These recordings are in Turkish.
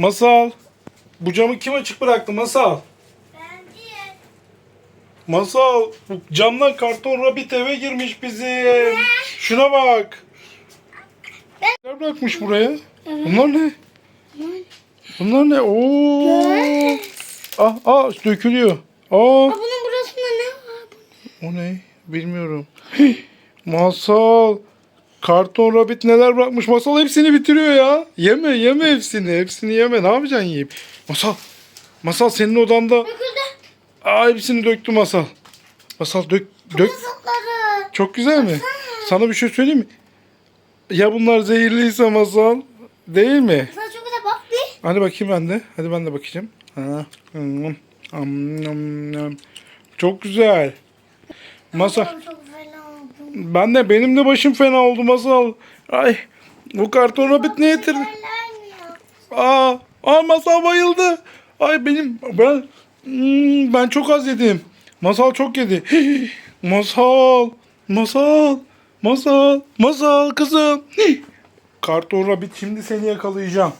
Masal. Bu camı kim açık bıraktı Masal? Bence. Masal. Bu camdan karton rabbit eve girmiş bizim. Şuna bak. Ne bırakmış buraya? Bunlar ne? Bunlar ne? Oo. Ah ah dökülüyor. Aa. Bunun burasında ne var? O ne? Bilmiyorum. Masal. Karton rabbit neler bırakmış. Masal hepsini bitiriyor ya. Yeme yeme hepsini. Hepsini yeme. Ne yapacaksın yiyip? Masal. Masal senin odanda. Aa hepsini döktü Masal. Masal dök dök. Çok güzel mi? Sana bir şey söyleyeyim mi? Ya bunlar zehirliyse Masal. Değil mi? Sana çok güzel bak bir. Hadi bakayım ben de. Hadi ben de bakacağım. Ha. hmm. Çok güzel. Masal. Ben de benim de başım fena oldu masal. Ay bu karton rabbit ne getirdi? Aa, aa masal bayıldı. Ay benim ben hmm, ben çok az yedim. Masal çok yedi. masal, masal, masal, masal kızım. karton rabbit şimdi seni yakalayacağım.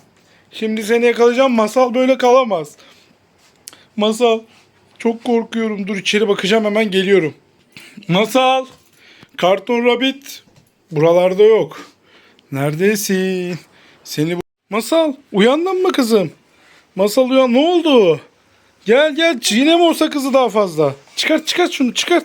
Şimdi seni yakalayacağım. Masal böyle kalamaz. Masal çok korkuyorum. Dur içeri bakacağım hemen geliyorum. Masal. Karton Rabbit buralarda yok. Neredesin? Seni bu... Masal uyandın mı kızım? Masal uyan ne oldu? Gel gel çiğneme o sakızı daha fazla. Çıkart çıkart şunu çıkart.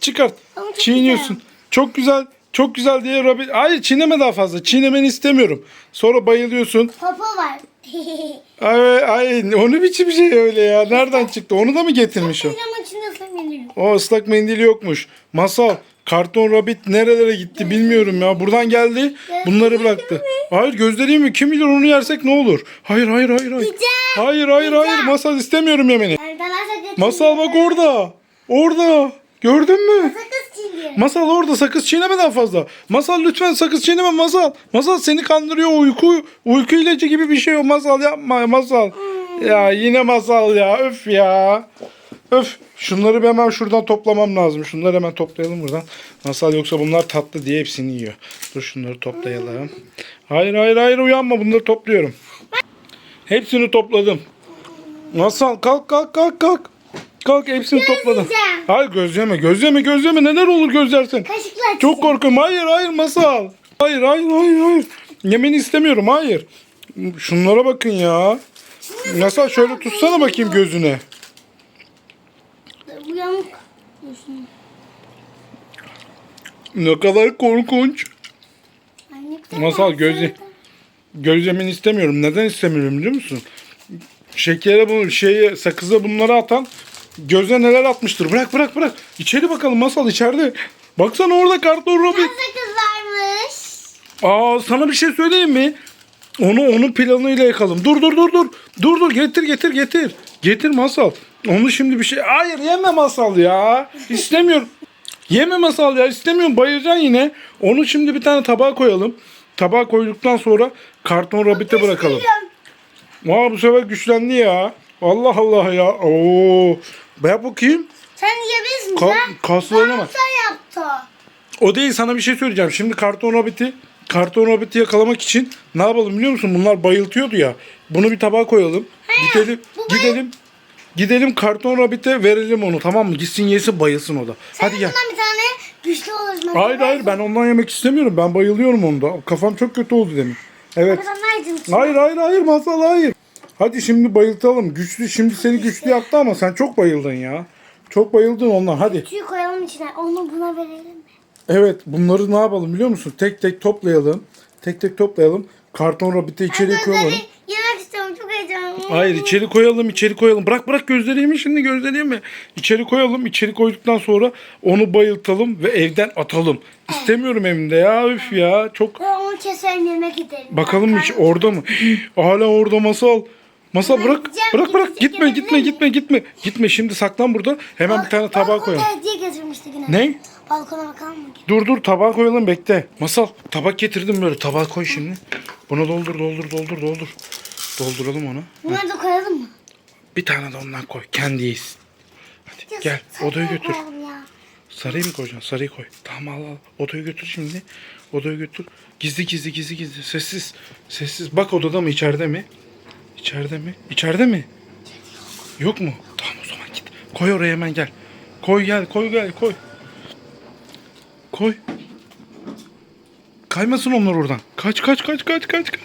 Çıkart. Çok Çiğniyorsun. Çok güzel. Çok güzel diye Rabbit. Hayır çiğneme daha fazla. Çiğnemeni istemiyorum. Sonra bayılıyorsun. Popo var. Ay, ay o ne biçim şey öyle ya? Nereden çıktı? Onu da mı getirmiş o? Ama içinde ısınmıyor. O ıslak mendil yokmuş. Masal, karton rabbit nerelere gitti bilmiyorum ya. Buradan geldi, bunları bıraktı. Hayır gözleri mi? Kim bilir onu yersek ne olur? Hayır, hayır, hayır, hayır. Hayır, hayır, hayır. Masal istemiyorum yemeni. Masal bak orada. Orada. Gördün mü? Masal orada sakız çiğneme daha fazla. Masal lütfen sakız çiğneme Masal. Masal seni kandırıyor uyku uyku ilacı gibi bir şey o Masal yapma Masal. Ya yine Masal ya öf ya. Öf şunları bir hemen şuradan toplamam lazım. Şunları hemen toplayalım buradan. Masal yoksa bunlar tatlı diye hepsini yiyor. Dur şunları toplayalım. Hayır hayır hayır uyanma bunları topluyorum. Hepsini topladım. Masal kalk kalk kalk kalk. Kalk hepsini topladım. Hayır gözleme gözleme gözleme neler olur gözlersen. Kaşıkla Çok korkuyorum. Hayır hayır masal. Hayır hayır hayır hayır. Yemeni istemiyorum hayır. Şunlara bakın ya. Masal şöyle tutsana bakayım gözüne. Bu yamuk. Ne kadar korkunç. Ay, ne güzel Masal bak, gözü- şöyle. Göz yemeni istemiyorum. Neden istemiyorum biliyor musun? Şekere bunu şeye sakıza bunları atan göze neler atmıştır. Bırak bırak bırak. İçeri bakalım masal içeride. Baksana orada karton robot. Sakız varmış. Aa sana bir şey söyleyeyim mi? Onu onun planıyla yakalım. Dur dur dur dur. Dur dur getir getir getir. Getir masal. Onu şimdi bir şey... Hayır yeme masal ya. İstemiyorum. yeme masal ya istemiyorum. Bayılacaksın yine. Onu şimdi bir tane tabağa koyalım. Tabağa koyduktan sonra karton rabite bırakalım. Aa bu sefer güçlendi ya. Allah Allah ya. Oo. Yap bakayım. Sen yiyebilirsin. Ka- kaslarına bak. Yaptı. O değil sana bir şey söyleyeceğim. Şimdi karton rabbiti karton rabbiti yakalamak için ne yapalım biliyor musun? Bunlar bayıltıyordu ya. Bunu bir tabağa koyalım. gidelim bu bayıl- gidelim. Gidelim karton rabbite verelim onu tamam mı? Gitsin yesin bayılsın o da. Hadi gel. Bir tane güçlü olur. Hayır hayır ben ondan yemek istemiyorum. Ben bayılıyorum onda. Kafam çok kötü oldu demin. Evet. Hayır hayır hayır masal hayır. Hadi şimdi bayıltalım. Güçlü şimdi seni güçlü yaptı ama sen çok bayıldın ya. Çok bayıldın ondan hadi. Tüyü koyalım içine. Onu buna verelim mi? Evet bunları ne yapalım biliyor musun? Tek tek toplayalım. Tek tek toplayalım. Karton rabiti içeri Ben koyalım yemek istiyorum. Çok heyecanlıyım. Hayır içeri koyalım içeri koyalım. Bırak bırak gözleri yeme şimdi gözleri yeme. İçeri koyalım içeri koyduktan sonra onu bayıltalım ve evden atalım. İstemiyorum evimde ya üf ya çok. Ben onu keserim yemek giderim. Bakalım hiç orada mı? Hala orada masal. Ben bırak bırak bırak gitme gitme gitme gitme. Gitme şimdi saklan burada. Hemen bir tane tabağa koyalım. Ne? Balkona bakalım mı? Dur dur tabağa koyalım bekle. Masal tabak getirdim böyle tabağa koy şimdi. Bunu doldur doldur doldur doldur. Dolduralım onu. Bunları da koyalım mı? Bir tane de ondan koy. Kendi yesin. Hadi Ya gel odaya götür. Sarıyı mı koyacaksın? Sarıyı koy. Tamam al al. Odaya götür şimdi. Odaya götür. Gizli gizli gizli gizli. Sessiz. Sessiz. Bak odada mı içeride mi? İçeride mi? İçeride mi? Yok mu? Tamam o zaman git. Koy oraya hemen gel. Koy gel koy gel koy. Koy. Kaymasın onlar oradan. Kaç kaç kaç kaç kaç kaç.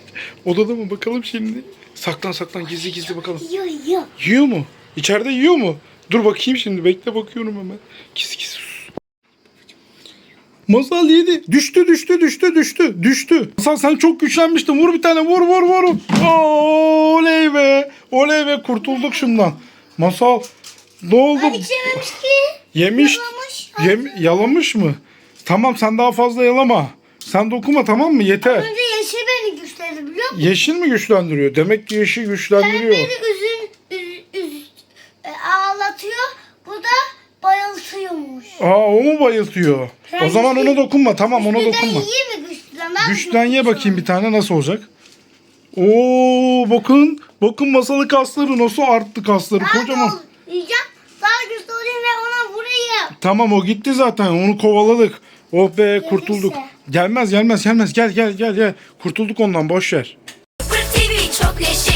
Odada mı bakalım şimdi? Saklan saklan gizli gizli bakalım. Yiyor yiyor. Yiyor mu? İçeride yiyor mu? Dur bakayım şimdi. Bekle bakıyorum hemen. Kis kis. Masal yedi. Düştü düştü düştü düştü düştü. Masal sen çok güçlenmiştin. Vur bir tane vur vur vur. Oley be. Oley be kurtulduk şundan. Masal ne oldu? Hiç yememiş ki. Yemiş. Yalamış. Yem, yalamış mı? Tamam sen daha fazla yalama. Sen dokuma tamam mı? Yeter. Önce yeşil beni güçlendi biliyor musun? Yeşil mi güçlendiriyor? Demek ki yeşil Sen güçlendiriyor. beni üzün, üz, üz, e, ağlatıyor. Bu da bayıltıyormuş. Aa o mu bayıltıyor? Sen o zaman güçlü- ona dokunma. Tamam ona Güçlüden dokunma. iyi mi güçlüden? Ben Güçten ye bakayım bir tane nasıl olacak? Oo bakın. Bakın masalı kasları nasıl arttı kasları Daha kocaman. da Yiyeceğim. Daha güçlü olayım ve ona vurayım. Tamam o gitti zaten onu kovaladık. Oh be kurtulduk. Gelmez gelmez gelmez gel gel gel gel. Kurtulduk ondan boş ver. Fırt TV çok neşeli